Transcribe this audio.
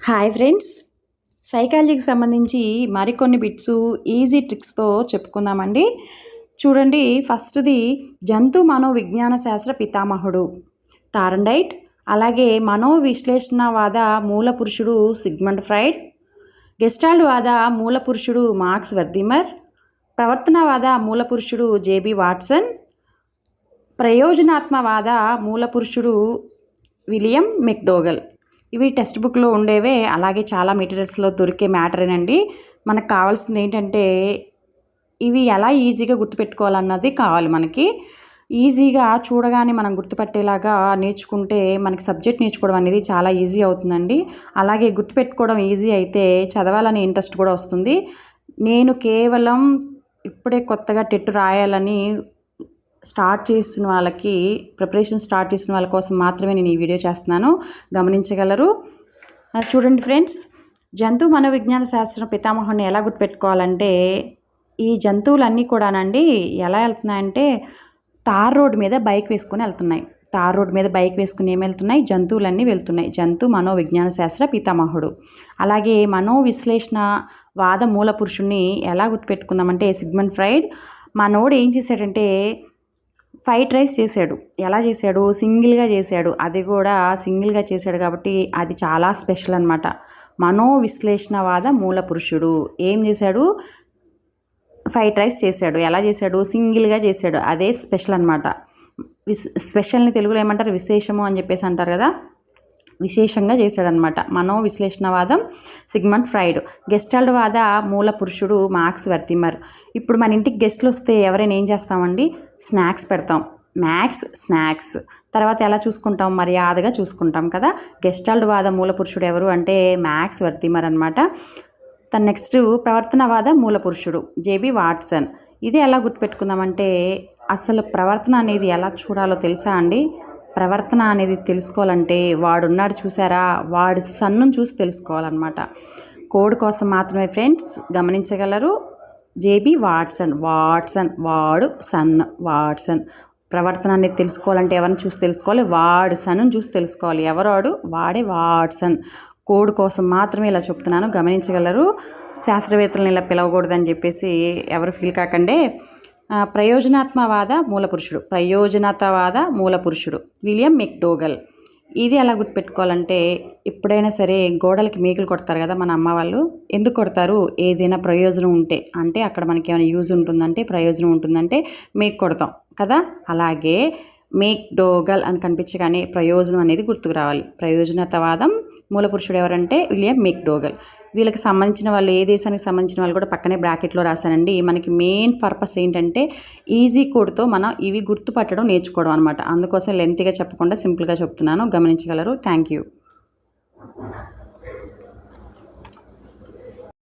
Hi friends సైకాలజీకి సంబంధించి మరికొన్ని bits easy ట్రిక్స్తో చెప్పుకుందామండి. చూడండి ఫస్ట్ది జంతు మనోవిజ్ఞాన శాస్త్ర పితామహుడు. తారండైట్ అలాగే మనోవిశ్లేషణవాద మూల పురుషుడు సిగ్మండ్ ఫ్రైడ్ గెస్టాల్డ్ వాద మూల పురుషుడు మార్క్స్ వర్దిమర్ ప్రవర్తనవాద మూల పురుషుడు జేబీ వాట్సన్ ప్రయోజనాత్మవాద మూల పురుషుడు విలియం మెక్డోగల్ ఇవి టెక్స్ట్ బుక్లో ఉండేవే. అలాగే చాలా మెటీరియల్స్లో దొరికే మ్యాటరేనండి. మనకు కావాల్సింది ఏంటంటే ఇవి ఎలా ఈజీగా గుర్తుపెట్టుకోవాలన్నది కావాలి మనకి. ఈజీగా చూడగానే మనం గుర్తుపట్టేలాగా నేర్చుకుంటే మనకి సబ్జెక్ట్ నేర్చుకోవడం అనేది చాలా ఈజీ అవుతుందండి. అలాగే గుర్తుపెట్టుకోవడం ఈజీ అయితే చదవాలనే ఇంట్రెస్ట్ కూడా వస్తుంది. నేను కేవలం ఇప్పుడే కొత్తగా టెట్ రాయాలని స్టార్ట్ చేసిన వాళ్ళకి ప్రిపరేషన్ స్టార్ట్ చేసిన వాళ్ళ కోసం మాత్రమే నేను ఈ వీడియో చేస్తున్నాను. గమనించగలరు. చూడండి ఫ్రెండ్స్ జంతు మనోవిజ్ఞాన శాస్త్రం పితామహుని ఎలా గుర్తుపెట్టుకోవాలంటే ఈ జంతువులన్నీ కూడానండి ఎలా వెళ్తున్నాయంటే తార్ రోడ్ మీద బైక్ వేసుకొని వెళ్తున్నాయి. తార్ రోడ్ మీద బైక్ వేసుకుని ఏం వెళ్తున్నాయి? జంతువులన్నీ వెళ్తున్నాయి. జంతు మనోవిజ్ఞాన శాస్త్ర పితామహుడు. అలాగే మనోవిశ్లేషణ వాద మూల పురుషుణ్ణి ఎలా గుర్తుపెట్టుకుందామంటే సిగ్మండ్ ఫ్రైడ్ మనోడు ఏం చేశాడంటే ఫ్రైడ్ రైస్ చేశాడు. ఎలా చేశాడు? సింగిల్గా చేశాడు. అది కూడా సింగిల్గా చేశాడు కాబట్టి అది చాలా స్పెషల్ అనమాట మనోవిశ్లేషణవాద మూల పురుషుడు. ఏం చేశాడు? ఫ్రైడ్ రైస్ చేశాడు. ఎలా చేశాడు? సింగిల్గా చేశాడు. అదే స్పెషల్ అనమాట విస్ స్పెషల్ని తెలుగులో ఏమంటారు? విశేషము అని చెప్పేసి అంటారు కదా? విశేషంగా చేశాడనమాట మనో విశ్లేషణవాదం సిగ్మండ్ ఫ్రైడ్. గెస్టాల్డ్ వాద మూల పురుషుడు మార్క్స్ వర్తిమర్. ఇప్పుడు మన ఇంటికి గెస్ట్లు వస్తే ఎవరైనా ఏం చేస్తామండి? స్నాక్స్ పెడతాం. Max snacks. తర్వాత ఎలా చూసుకుంటాం? మర్యాదగా చూసుకుంటాం కదా? గెస్టాల్డ్ వాద మూల పురుషుడు ఎవరు అంటే మ్యాక్స్ వర్తిమర్ అనమాట తన నెక్స్ట్ ప్రవర్తనవాద మూల పురుషుడు జేబీ వాట్సన్. ఇది ఎలా గుర్తుపెట్టుకుందామంటే అసలు ప్రవర్తన అనేది ఎలా చూడాలో తెలుసా అండి? ప్రవర్తన అనేది తెలుసుకోవాలంటే వాడున్నాడు చూసారా వాడి సన్నును చూసి తెలుసుకోవాలన్నమాట. కోడ్ కోసం మాత్రమే ఫ్రెండ్స్ గమనించగలరు జేబీ వాట్సన్ వాట్సన్ వాడు సన్ వాట్సన్. ప్రవర్తన అనేది తెలుసుకోవాలంటే ఎవరిని చూసి తెలుసుకోవాలి? వాడు సన్ను చూసి తెలుసుకోవాలి. ఎవరాడు? వాడే వాట్సన్. కోడ్ కోసం మాత్రమే ఇలా చెప్తున్నాను గమనించగలరు. శాస్త్రవేత్తలను ఇలా పిలవకూడదని చెప్పేసి ఎవరు ఫీల్ కాకండి ప్రయోజనాత్మవాద మూల పురుషుడు ప్రయోజనతవాద మూల పురుషుడు విలియం మెక్డోగల్. ఇది ఎలా గుర్తుపెట్టుకోవాలంటే ఎప్పుడైనా సరే గోడలకి మేకులు కొడతారు కదా మన అమ్మ వాళ్ళు. ఎందుకు కొడతారు? ఏదైనా ప్రయోజనం ఉంటే. అంటే అక్కడ మనకి ఏమైనా యూజ్ ఉంటుందంటే ప్రయోజనం ఉంటుందంటే మేకు కొడతాం కదా? అలాగే మేక్ డోగల్ అని కనిపించగానే ప్రయోజనం అనేది గుర్తుకు రావాలి. ప్రయోజనతవాదం మూల పురుషుడు ఎవరంటే విలియం మేక్ డోగల్ వీళ్ళకి సంబంధించిన వాళ్ళు ఏ దేశానికి సంబంధించిన వాళ్ళు కూడా పక్కనే బ్రాకెట్లో రాశానండి మనకి మెయిన్ పర్పస్ ఏంటంటే ఈజీ కోడ్తో మనం ఇవి గుర్తుపట్టడం నేర్చుకోవడం అనమాట అందుకోసం లెంతీగా చెప్పకుండా సింపుల్గా చెప్తున్నాను. గమనించగలరు. Thank you